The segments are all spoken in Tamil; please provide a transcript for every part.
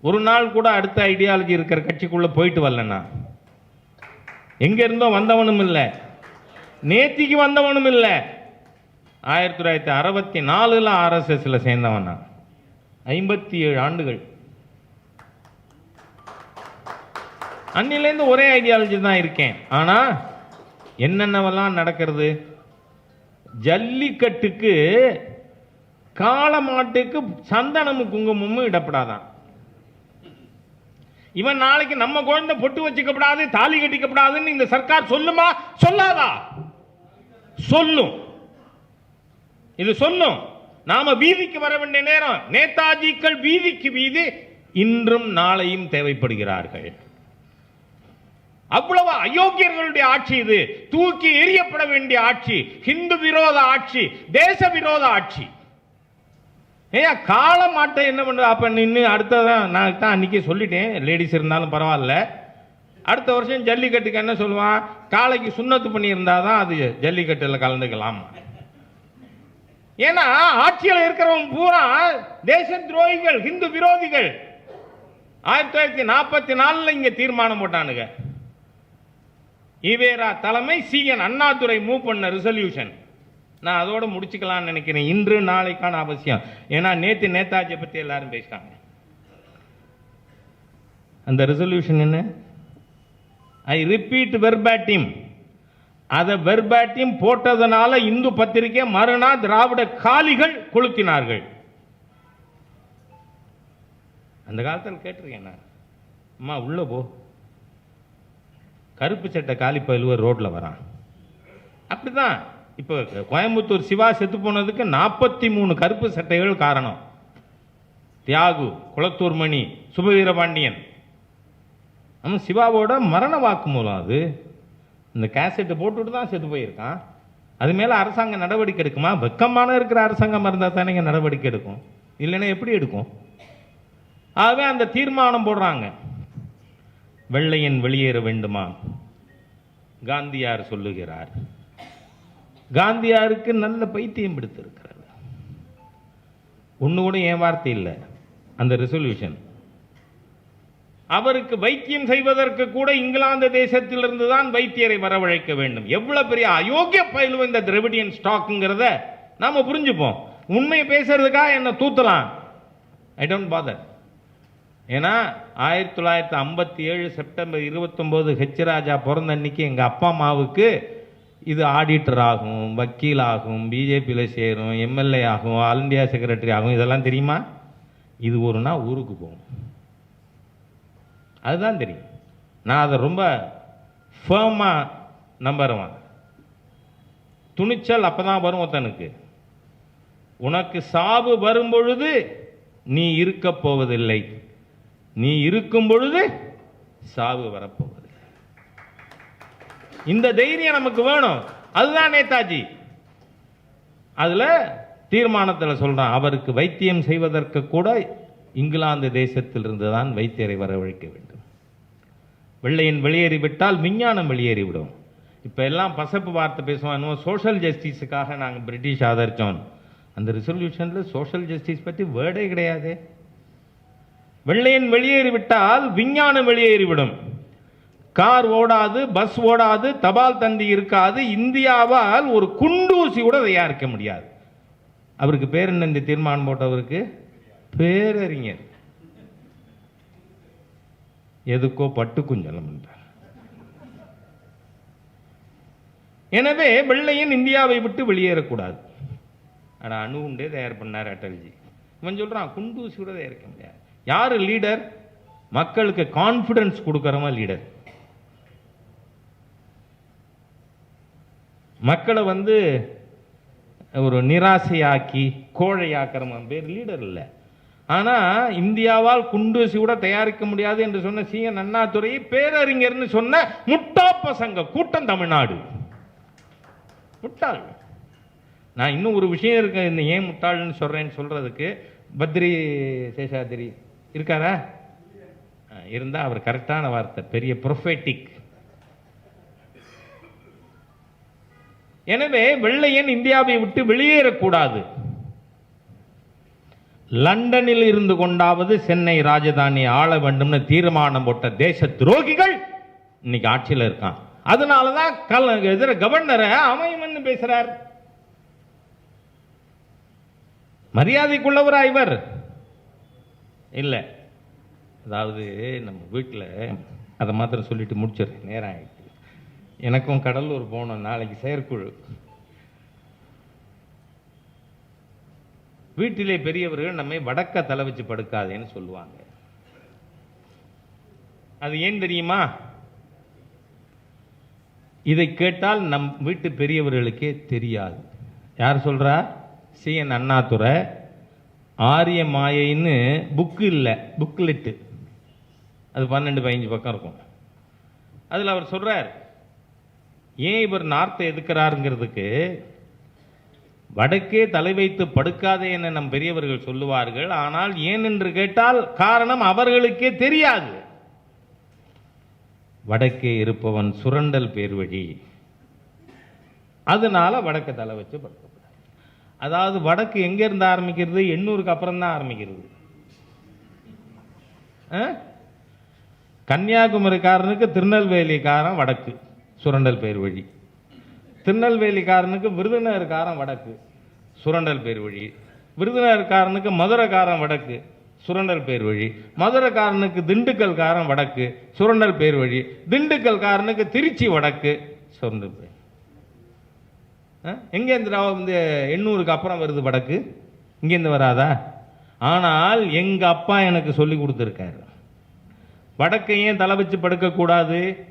ஒரு நாள் கூட அடுத்த ஐடியாலஜி இருக்கிற கட்சிக்குள்ளே போயிட்டு வரலண்ணா. எங்கே இருந்தோ வந்தவனும் இல்லை. நேத்திக்கு வந்தவனும் இல்லை. ஆயிரத்தி தொள்ளாயிரத்தி அறுபத்தி நாலுல ஆர்எஸ்எஸில் சேர்ந்தவன் நான் ஐம்பத்தி ஏழு ஆண்டுகள். அன்னிலேருந்து ஒரே ஐடியாலஜி தான் இருக்கேன். ஆனால் என்னென்னவெல்லாம் நடக்கிறது? ஜல்லிக்கட்டுக்கு காளமாட்டுக்கு சந்தனமும் குங்குமமும் இடப்படாதான். இவன் நாளைக்கு நம்ம குழந்தை பொட்டு வச்சுக்கப்படாது தாலி கட்டிக்கப்படாதுன்னு இந்த சர்க்கார் சொல்லுமா? சொல்லாதா? சொல்லும். இது சொல்லும். நாம வீதிக்கு வர வேண்டிய நேரம். நேதாஜிக்கள் வீதிக்கு வீதி இன்றும் நாளையும் தேவைப்படுகிறார்கள். அவ்வளவு அயோக்கியர்களுடைய ஆட்சி இது. தூக்கி எரியப்பட வேண்டிய ஆட்சி. ஹிந்து விரோத ஆட்சி. தேச விரோத ஆட்சி. ஏயா காளை மாட்டை என்ன பண்ற? அப்ப நின்று அடுத்ததான் நான் தான் அன்னைக்கே சொல்லிட்டேன். லேடிஸ் இருந்தாலும் பரவாயில்ல. அடுத்த வருஷம் ஜல்லிக்கட்டுக்கு என்ன சொல்லுவான் காளைக்கு சுண்ணத்து பண்ணியிருந்தா தான் அது ஜல்லிக்கட்டில் கலந்துக்கலாம். ஏன்னா ஆட்சியில் இருக்கிறவங்க பூரா தேச துரோகிகள் ஹிந்து விரோதிகள். ஆயிரத்தி தொள்ளாயிரத்தி நாற்பத்தி நாலில் இங்கே தீர்மானம் போட்டானுங்க. ஈவேரா தலைமை சிஎன் அண்ணாதுரை மூவ் பண்ண ரிசல்யூஷன் நான் அதோடு முடிச்சுக்கலாம்னு நினைக்கிறேன். இன்று நாளைக்கான அவசியம். ஏன்னா நேற்று நேதாஜியை பற்றி எல்லாரும் பேசிட்டாங்க. அந்த ரெசல்யூஷன் என்ன? ஐ ரிப்பீட் வெர்பேட்டிம் அதை வெர்பேட்டிம் போட்டதனால இந்து பத்திரிகை மறுநாள் திராவிட காலிகள் கொளுத்தினார்கள். அந்த காலத்தில் கேட்டிருக்கேன் நான். அம்மா உள்ள போ. கருப்பு சட்டை காலி பயிலுவர் ரோட்டில் வரான். அப்படிதான் இப்போ கோயம்புத்தூர் சிவா செத்து போனதுக்கு நாற்பத்தி மூணு கருப்பு சட்டைகள் காரணம். தியாகு குளத்தூர் மணி சுபவீரபாண்டியன் நம்ம சிவாவோட மரண வாக்குமூலம் அது. இந்த கேசட்டை போட்டுட்டு தான் செத்து போயிருக்கான். அது மேலே அரசாங்கம் நடவடிக்கை எடுக்குமா? வெக்கமான இருக்கிற அரசாங்கம் இருந்தால் இங்கே நடவடிக்கை எடுக்கும். இல்லைன்னா எப்படி எடுக்கும்? ஆகவே அந்த தீர்மானம் போடுறாங்க. வெள்ளையன் வெளியேற வேண்டுமா? காந்தியார் சொல்லுகிறார். காந்தியாருக்கு நல்ல பைத்தியம் பிடித்திருக்கிறது. ஒன்று கூட என் வார்த்தை இல்லை. அந்த ரெசல்யூஷன் அவருக்கு வைத்தியம் செய்வதற்கு கூட இங்கிலாந்து தேசத்திலிருந்து தான் வைத்தியரை வரவழைக்க வேண்டும். எவ்வளவு பெரிய அயோக்கிய பயிலும் இந்த திரவிடியன் ஸ்டாக்குங்கிறத நாம புரிஞ்சுப்போம். உண்மை பேசுறதுக்காக என்ன தூத்தலாம்? ஐ டோன்ட் பாதர் ஏன்னா ஆயிரத்தி தொள்ளாயிரத்தி ஐம்பத்தி ஏழு செப்டம்பர் இருபத்தொம்போது ஹெச் ராஜா பிறந்த அன்னைக்கு எங்கள் அப்பா அம்மாவுக்கு இது ஆடிட்டர் ஆகும் வக்கீல் ஆகும் பிஜேபியில் சேரும் எம்எல்ஏ ஆகும் ஆல் இந்தியா செக்ரட்டரி ஆகும் இதெல்லாம் தெரியுமா? இது ஒரு நாள் ஊருக்கு போகும். அதுதான் தெரியும். நான் அதை ரொம்ப ஃபேமாக நம்புறேன் துணிச்சல் அப்போ தான் வரும் ஒருத்தனுக்கு. உனக்கு சாவு வரும்பொழுது நீ இருக்கப் போவதில்லை நீ இருக்கும் பொழுது சாவு வரப்போகுது இந்த தைரியம் நமக்கு வேணும். அதுதான் நேதாஜி. அதில் தீர்மானத்தில் சொல்கிறான் அவருக்கு வைத்தியம் செய்வதற்கு கூட இங்கிலாந்து தேசத்திலிருந்து தான் வைத்தியரை வரவழைக்க வேண்டும். வெள்ளையன் வெளியேறிவிட்டால் விஞ்ஞானம் வெளியேறிவிடும். இப்போ எல்லாம் பசப்பு வார்த்தை பேசுவான் சோஷியல் ஜஸ்டிஸுக்காக நாங்கள் பிரிட்டிஷ் ஆதரித்தோம் அந்த ரிசல்யூஷனில் சோஷியல் ஜஸ்டிஸ் பற்றி வேர்டே கிடையாது. வெள்ளையன் வெளியேறிவிட்டால் விஞ்ஞானம் வெளியேறிவிடும். கார் ஓடாது பஸ் ஓடாது தபால் தந்தி இருக்காது இந்தியாவால் ஒரு குண்டூசி கூட தயாரிக்க முடியாது. அவருக்கு பேர் என்ன இந்த தீர்மானம் போட்டவருக்கு? பேரறிஞர். எதுக்கோ பட்டு குஞ்சலம் என்றார் எனவே வெள்ளையன் இந்தியாவை விட்டு வெளியேறக்கூடாது. ஆனால் அணு உண்டே தயார் பண்ணார் அட்டல்ஜி. இவன் சொல்கிறான் குண்டூசி கூட தயாரிக்க முடியாது. யார் லீடர் மக்களுக்கு கான்ஃபிடன்ஸ் கொடுக்குறவன் லீடர் மக்களை வந்து ஒரு நிராசையாக்கி கோழையாக்கிற பேர் லீடர் இல்லை. ஆனால் இந்தியாவால் குண்டூசி கூட தயாரிக்க முடியாது என்று சொன்ன சி. என். பேரறிஞர்னு சொன்ன முட்டா பசங்க கூட்டம் தமிழ்நாடு. முட்டாள் நான் இன்னும் ஒரு விஷயம் இருக்கு இந்த ஏன் முட்டாள்னு சொல்கிறேன்னு சொல்கிறதுக்கு பத்ரி சேஷாதிரி இருக்காரா? இருந்தால் அவர் கரெக்டான வார்த்தை பெரிய ப்ரொஃபேட்டிக் எனவே வெள்ளையன் இந்தியாவை விட்டு வெளியேறக்கூடாது. லண்டனில் இருந்து கொண்டாவது சென்னை ராஜதானி ஆள வேண்டும்னு தீர்மானம் போட்ட தேச துரோகிகள் இன்னைக்கு ஆட்சியில் இருக்கான் அதனால தான் கல் எதிர கவர்னரை அமைமன்னு பேசுறார். மரியாதைக்குள்ளவரா இவர்? இல்லை. அதாவது நம்ம வீட்டில் அதை மாத்திரம் சொல்லிட்டு முடிச்சிடுறேன். நேரம் ஆயிடுச்சு. எனக்கும் கடலூர் போகணும். நாளைக்கு செயற்குழு. வீட்டிலே பெரியவர்கள் நம்மை வடக்க தலை வச்சு படுக்காதேன்னு சொல்லுவாங்க. அது ஏன் தெரியுமா? இதை கேட்டால் நம் வீட்டு பெரியவர்களுக்கே தெரியாது. யார் சொல்றா? சி. என். அண்ணாதுரை. ஆரிய மாயைன்னு புக்கு இல்லை புக்லெட்டு. அது பன்னெண்டு பதினஞ்சு பக்கம் இருக்கும். அதில் அவர் சொல்றார் ஏன் இவர் நார்த்தை எதுக்குறாருங்கிறதுக்கு வடக்கே தலை வைத்து படுக்காதே என நம் பெரியவர்கள் சொல்லுவார்கள். ஆனால் ஏன் என்று கேட்டால் காரணம் அவர்களுக்கே தெரியாது. வடக்கே இருப்பவன் சுரண்டல் பேர் வழி அதனால வடக்கு தலை வச்சு படுக்கப்படாது. அதாவது வடக்கு எங்கேருந்து ஆரம்பிக்கிறது? எண்ணூருக்கு அப்புறம் தான் ஆரம்பிக்கிறது. ஆ? கன்னியாகுமரிக்காரனுக்கு திருநெல்வேலிக்காரன் வடக்கு. சுரண்டல் பேர் வழி. திருநெல்வேலிக்காரனுக்கு விருதுநகர்காரன் வடக்கு சுரண்டல் பேர் வழி. விருதுநகர்காரனுக்கு மதுரைக்காரன் வடக்கு சுரண்டல் பேர் வழி. மதுரைக்காரனுக்கு திண்டுக்கல்காரன் வடக்கு சுரண்டல் பேர் வழி. திண்டுக்கல்காரனுக்கு திருச்சி வடக்கு சுரண்டல் பேர். ஆ? எங்கேருந்து ரா- இந்த எண்ணூறுக்கு அப்புறம் வருது வடக்கு? இங்கேருந்து வராதா? ஆனால் எங்கள் அப்பா எனக்கு சொல்லி கொடுத்துருக்காரு. வடக்கை ஏன் தலை வச்சு படுக்கக்கூடாது.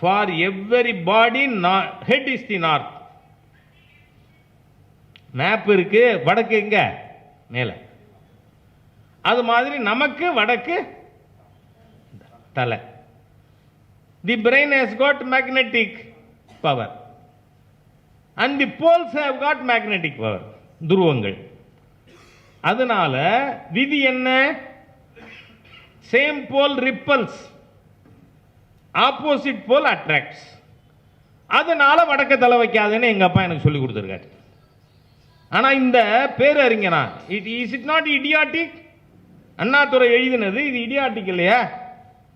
For every body head is the north map இருக்கு வடக்கு எங்க? மேலே. அது மாதிரி நமக்கு வடக்கு தலை. The brain has got magnetic power and the poles have got magnetic power துருவங்கள். அதனால விதி என்ன? Same pole repels opposite pole attracts அதனால வடக்க தலை வைக்காதுன்னு எங்கள் அப்பா எனக்கு சொல்லி கொடுத்துருக்காரு. ஆனால் இந்த பேரறிஞனா it is it not idiotic Annadurai எழுதினது இது இடியாட்டிக் இல்லையா?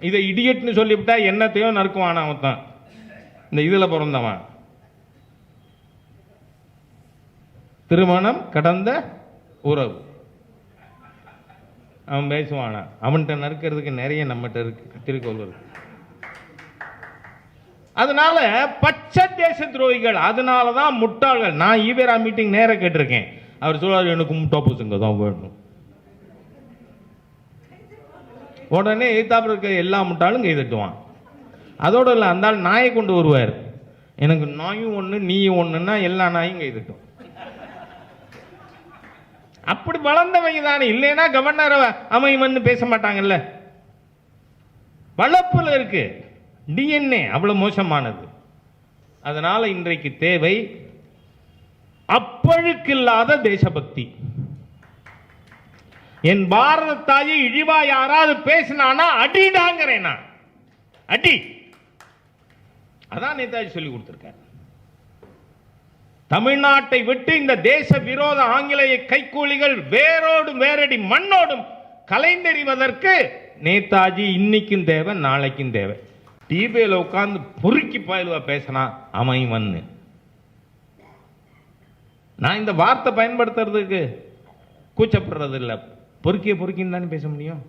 இதை இடியட்னு சொல்லிவிட்டா என்னத்தையோ நறுக்குவான் அவன் தான். இந்த இதில் பிறந்தவன். திருமணம் கடந்த உறவு. அவன் பேசுவானா? அவன்கிட்ட நறுக்கிறதுக்கு நிறைய நம்மகிட்ட இருக்கு திருக்கோள் இருக்கு. அதனால பச்சை தேச துரோகிகள் அதனால தான் முட்டாள்கள். நான் ஈவேரா மீட்டிங் நேராக கேட்டிருக்கேன். அவர் சொல்றாரு எனக்கு முட்டா பூசுங்க தான் வேணும். உடனே எதிர்த்தாப்புல இருக்க எல்லா முட்டாளும் கை தட்டுவான் இல்லை அந்த ஆள் நாயை கொண்டு வருவார். எனக்கு நாயும் ஒன்று நீயும் ஒன்றுன்னா எல்லா நாயும் கை தட்டும் அப்படி வளர்ந்தவங்க தானே. இல்லைன்னா கவர்னர் அமைமன்னு பேச மாட்டாங்கல்ல. வளர்ப்பில் இருக்குது டிஎன்ஏ அவ்வளோ மோசமானது. அதனால் இன்றைக்கு தேவை அப்பழுக்கில்லாத தேசபக்தி. என் பாரத தாயை இழிவா யாராவது பேசினானா அடிடாங்கிறேன் நான். அடி. அதான் நேதாஜி சொல்லி கொடுத்துருக்காரு. தமிழ்நாட்டை விட்டு இந்த தேச விரோத ஆங்கிலேய கைக்கூலிகள் வேரோடும் வேரடி மண்ணோடும் கலைந்தெறிவதற்கு நேதாஜி இன்னைக்கும் தேவை நாளைக்கும் தேவை. டிபேல உட்காந்து பொறுக்கி பாயலுவா பேசினா அமைவன்னு நான் இந்த வார்த்தை பயன்படுத்துறதுக்கு கூச்சப்படுறது இல்லை பொறுக்கிய பொறுக்கின்னு தானே பேச முடியும்?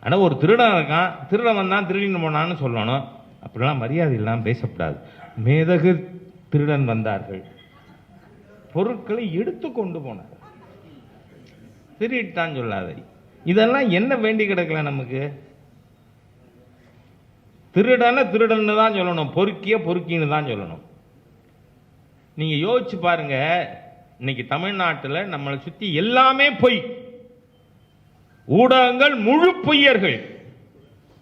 ஆனால் ஒரு திருடன் இருக்கான். திருடன் வந்தான் திருடின்னு போனான்னு சொல்லணும். அப்படிலாம் மரியாதை இல்லாமல் பேசக்கூடாது மேதகு திருடன் வந்தார்கள். பொருட்களை எடுத்து கொண்டு போனார். திருடித்தான் சொல்லாத இதெல்லாம் என்ன வேண்டி கிடக்கல நமக்கு? திருடனை திருடன்னு தான் சொல்லணும். பொறுக்கிய பொறுக்கின்னு தான் சொல்லணும். நீங்கள் யோசிச்சு பாருங்க. இன்னைக்கு தமிழ்நாட்டில் நம்மளை சுற்றி எல்லாமே பொய். ஊடகங்கள் முழு பொய்யர்கள்.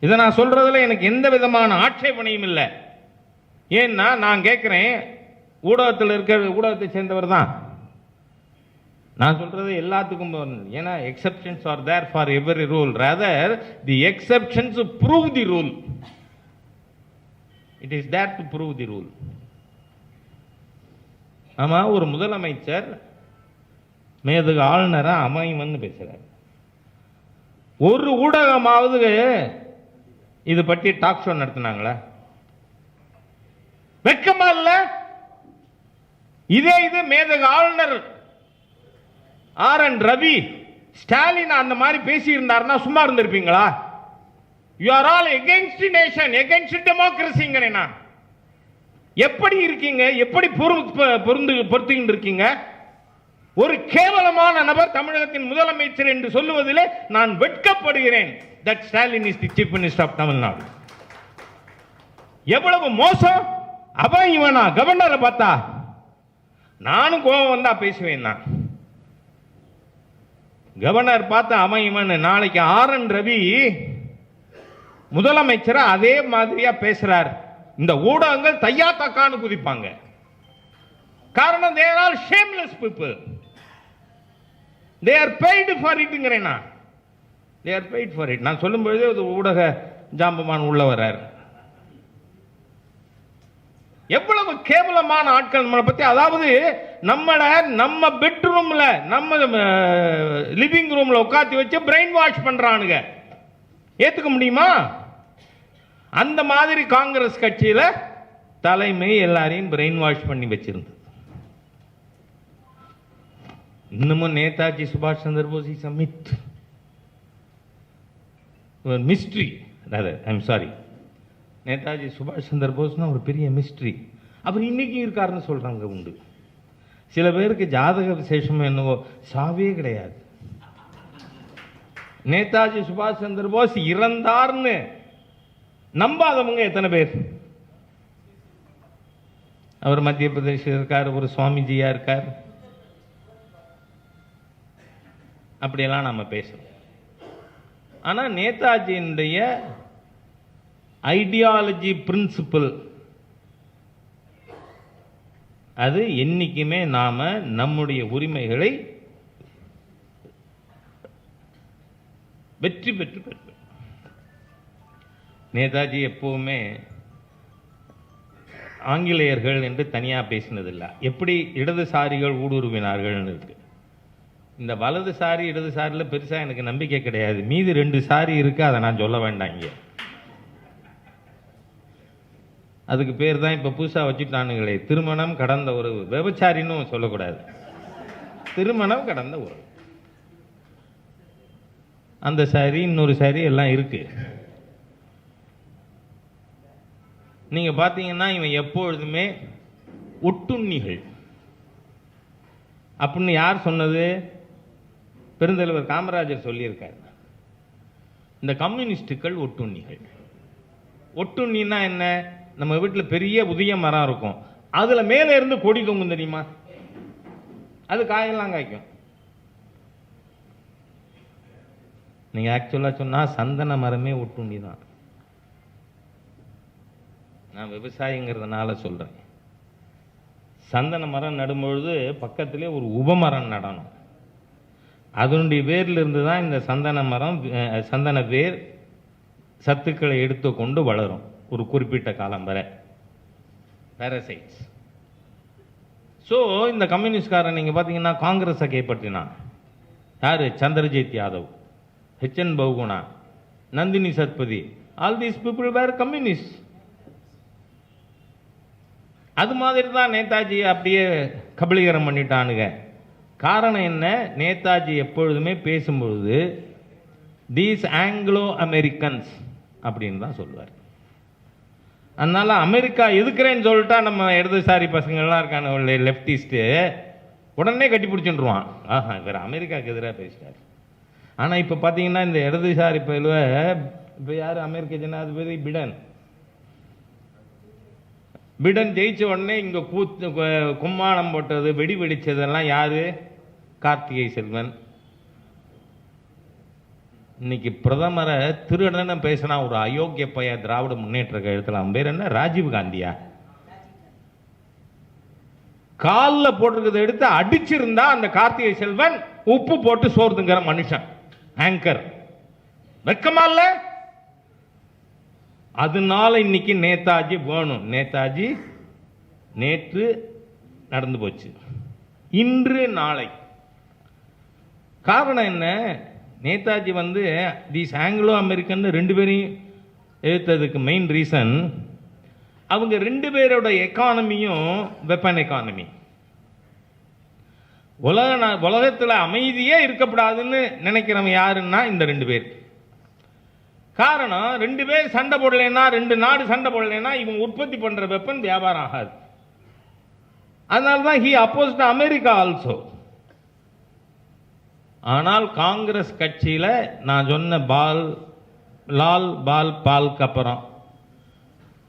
இதை நான் சொல்றதுல எனக்கு எந்த விதமான ஆட்சேபனையும் இல்லை. ஏன்னா நான் கேட்குறேன். ஊடகத்தில் இருக்கிற ஊடகத்தை சேர்ந்தவர் தான். நான் சொல்றது எல்லாத்துக்கும் ஏன்னா exceptions are there for every rule rather the exceptions prove the rule it is there to prove the rule ஆமாம் ஒரு முதலமைச்சர் மேதுக ஆளுநராக அமைவன்னு பேசுகிறார் ஒரு ஊடகமாவது இது பற்றி டாக் ஷோ நடத்தினாங்களா? வெக்கமா இல்ல இதே இது மேதக ஆளுநர் ஆர் என் ரவி ஸ்டாலின் அந்த மாதிரி பேசி இருந்தாருன்னா சும்மா இருந்திருப்பீங்களா? You are all against nation against டெமோக்ரஸிங்கிறேன் நான் எப்படி இருக்கீங்க? எப்படி பொருந்து பொருத்துகிட்டு இருக்கீங்க ஒரு கேவலமான நபர் தமிழகத்தின் முதலமைச்சர் என்று சொல்லுவதிலே நான் வெட்கப்படுகிறேன் that Stalin is the chief minister of Tamil Nadu எவ்வளவு மோசம்? அவன் இவனா? கவர்னரை பார்த்தா? நானும் கோபம் வந்தா பேசுவேன் நான். கவர்னர் பார்த்தா அவன் இவன் நாளைக்கு ஆர் என் ரவி முதலமைச்சரை அதே மாதிரியா பேசுறார். இந்த ஊடகங்கள் தையா தக்கான்னு குதிப்பாங்க. காரணம் there are shameless people they are paid for இட்டுங்கிறேன் நான். They are paid for it நான் சொல்லும்பொழுதே ஒரு ஊடக ஜாம்பமான் உள்ள வர்றார். எவ்வளவு கேவலமான ஆட்கள் நம்மளை பற்றி அதாவது நம்மள நம்ம பெட்ரூமில் நம்ம லிவிங் ரூமில் உட்காந்து வச்சு பிரெயின் வாஷ் பண்ணுறானுங்க ஏற்றுக்க முடியுமா? அந்த மாதிரி காங்கிரஸ் கட்சியில் தலைமை எல்லாரையும் பிரெயின் வாஷ் பண்ணி வச்சிருந்தது. இன்னமும் நேதாஜி சுபாஷ் Chandra Bose is a mystery I'm sorry Netaji சுபாஷ் சந்திர போஸ்னா ஒரு பெரிய மிஸ்ட்ரி அவர் இன்னைக்கும் இருக்காருன்னு சொல்கிறாங்க உண்டு. சில பேருக்கு ஜாதக விசேஷம் என்னவோ சாவே கிடையாது. நேதாஜி சுபாஷ் சந்திர போஸ் இறந்தார்னு நம்பாதவங்க எத்தனை பேர்? அவர் மத்திய பிரதேசம் இருக்கார் ஒரு சுவாமிஜியா இருக்கார். அப்படியெல்லாம் நம்ம பேசுறோம். ஆனா நேதாஜியினுடைய ஐடியாலஜி பிரின்சிபல் அது என்னைக்குமே நாம நம்முடைய உரிமைகளை வெற்றி பெற்று பெறுவோம் நேதாஜி எப்போவுமே ஆங்கிலேயர்கள் என்று தனியாக பேசினதில்லை. எப்படி இடதுசாரிகள் ஊடுருவினார்கள்னு இருக்கு. இந்த வலதுசாரி இடதுசாரியில் பெருசாக எனக்கு நம்பிக்கை கிடையாது. மீதி ரெண்டு சாரி இருக்குது அதை நான் சொல்ல வேண்டாம் இங்கே. அதுக்கு பேர் தான் இப்போ புதுசாக வச்சுட்டானுங்களே திருமணம் கடந்த உறவு. விபச்சாரின்னு சொல்லக்கூடாது. திருமணம் கடந்த உறவு. அந்த சாரி இன்னொரு சாரி எல்லாம் இருக்குது நீங்கள் பார்த்தீங்கன்னா இவன் எப்பொழுதுமே ஒட்டுண்ணிகள் அப்படின்னு யார் சொன்னது? பெருந்தலைவர் காமராஜர் சொல்லியிருக்கார். இந்த கம்யூனிஸ்டுகள் ஒட்டுண்ணிகள். ஒட்டுண்ணின்னா என்ன? நம்ம வீட்டில் பெரிய உதய மரம் இருக்கும். அதில் மேலே இருந்து கொடி தொங்கும் தெரியுமா? அது காயெல்லாம் காய்க்கும். நீங்கள் ஆக்சுவலாக சொன்னால் சந்தன மரமே ஒட்டுண்ணி தான் நான் விவசாயிங்கிறதுனால சொல்கிறேன் சந்தன மரம் நடும்பொழுது பக்கத்திலே ஒரு உபமரம் நடணும். அதனுடைய வேர்லேருந்து தான் இந்த சந்தன மரம் சந்தன வேர் சத்துக்களை எடுத்துக்கொண்டு வளரும் ஒரு குறிப்பிட்ட காலம் வரை. பேரசைட்ஸ் ஸோ இந்த கம்யூனிஸ்ட்காரன் நீங்கள் பார்த்தீங்கன்னா காங்கிரஸை கைப்பற்றினான். யார்? Chandrajit Yadav. H N Bahuguna Nandini Satpathy. All these people were communist அது மாதிரி தான் நேதாஜி அப்படியே கபலீகரம் பண்ணிட்டானுங்க. காரணம் என்ன? நேதாஜி எப்பொழுதுமே பேசும்பொழுது தீஸ் ஆங்கிலோ அமெரிக்கன்ஸ் அப்படின்னு தான் சொல்லுவார். அதனால் அமெரிக்கா எதுக்குறேன்னு சொல்லிட்டா நம்ம இடதுசாரி பசங்கள்லாம் இருக்கான லெஃப்டிஸ்ட்டு உடனே கட்டி பிடிச்சிட்டுருவான். ஆஹா இவர் அமெரிக்காவுக்கு எதிராக பேசிட்டார். ஆனால் இப்போ பார்த்தீங்கன்னா இந்த இடதுசாரி பயிலுவை இப்போ யார்? அமெரிக்க ஜனாதிபதி பிடன். பிடன் ஜெயிச்ச உடனே இங்கே கூத்து கும்மாளம் போட்டது வெடி வெடிச்சதெல்லாம் யாரு? கார்த்திகை செல்வன். இன்னைக்கு பிரதமரை திருடன பேசினா ஒரு அயோக்கிய பைய திராவிட முன்னேற்ற கழகத்தில் அவன் பேர் என்ன? ராஜீவ் காந்தியா? காலில் போட்டிருக்கிறத எடுத்து அடிச்சிருந்தா அந்த கார்த்திகை செல்வன் உப்பு போட்டு சோர்ந்துங்கிற மனுஷன் ஆங்கர் வெக்கமா இல்லை? அதனால இன்னைக்கு நேதாஜி வேணும். நேதாஜி நேற்று நடந்து போச்சு. இன்று நாளை. காரணம் என்ன? நேதாஜி வந்து தீஸ் ஆங்கிலோ அமெரிக்கன் ரெண்டு பேரையும் எதிர்த்ததுக்கு மெயின் ரீசன் அவங்க ரெண்டு பேரோட எக்கானமியும் வெப்பன் எக்கானமி உலக உலகத்தில் அமைதியே இருக்கக்கூடாதுன்னு நினைக்கிறவங்க யாருன்னா இந்த ரெண்டு பேர். காரணம் ரெண்டு பேர் சண்டை போடலைன்னா ரெண்டு நாடு சண்டை போடலைன்னா இவங்க உற்பத்தி பண்ணுற வெப்பன் வியாபாரம் ஆகாது. அதனால தான் ஹி அப்போஸ்ட் அமெரிக்கா ஆல்சோ ஆனால் காங்கிரஸ் கட்சியில் நான் சொன்ன பால் லால் பால் பால்க்கு அப்புறம்.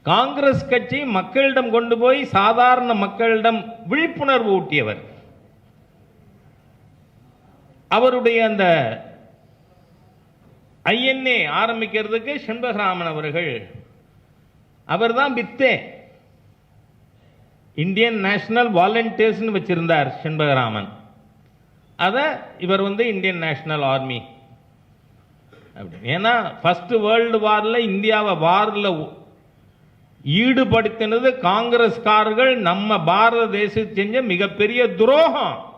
காங்கிரஸ் கட்சி மக்களிடம் கொண்டு போய் சாதாரண மக்களிடம் விழிப்புணர்வு ஊட்டியவர். அவருடைய அந்த ஐஎன்ஏ ஆரம்பிக்கிறதுக்கு செண்பகராமன் அவர்கள். அவர்தான் வித்தே. இந்தியன் நேஷனல் வாலண்டியர்ஸ்னு வச்சிருந்தார் செண்பகராமன். அதை இவர் வந்து இந்தியன் நேஷனல் ஆர்மி. அப்படின்னு ஏன்னா ஃபஸ்ட்டு வேர்ல்டு வாரில் இந்தியாவை வாரில் ஈடுபடுத்தினது காங்கிரஸ்காரர்கள். நம்ம பாரத தேசத்துக்கு செஞ்ச மிகப்பெரிய துரோகம்.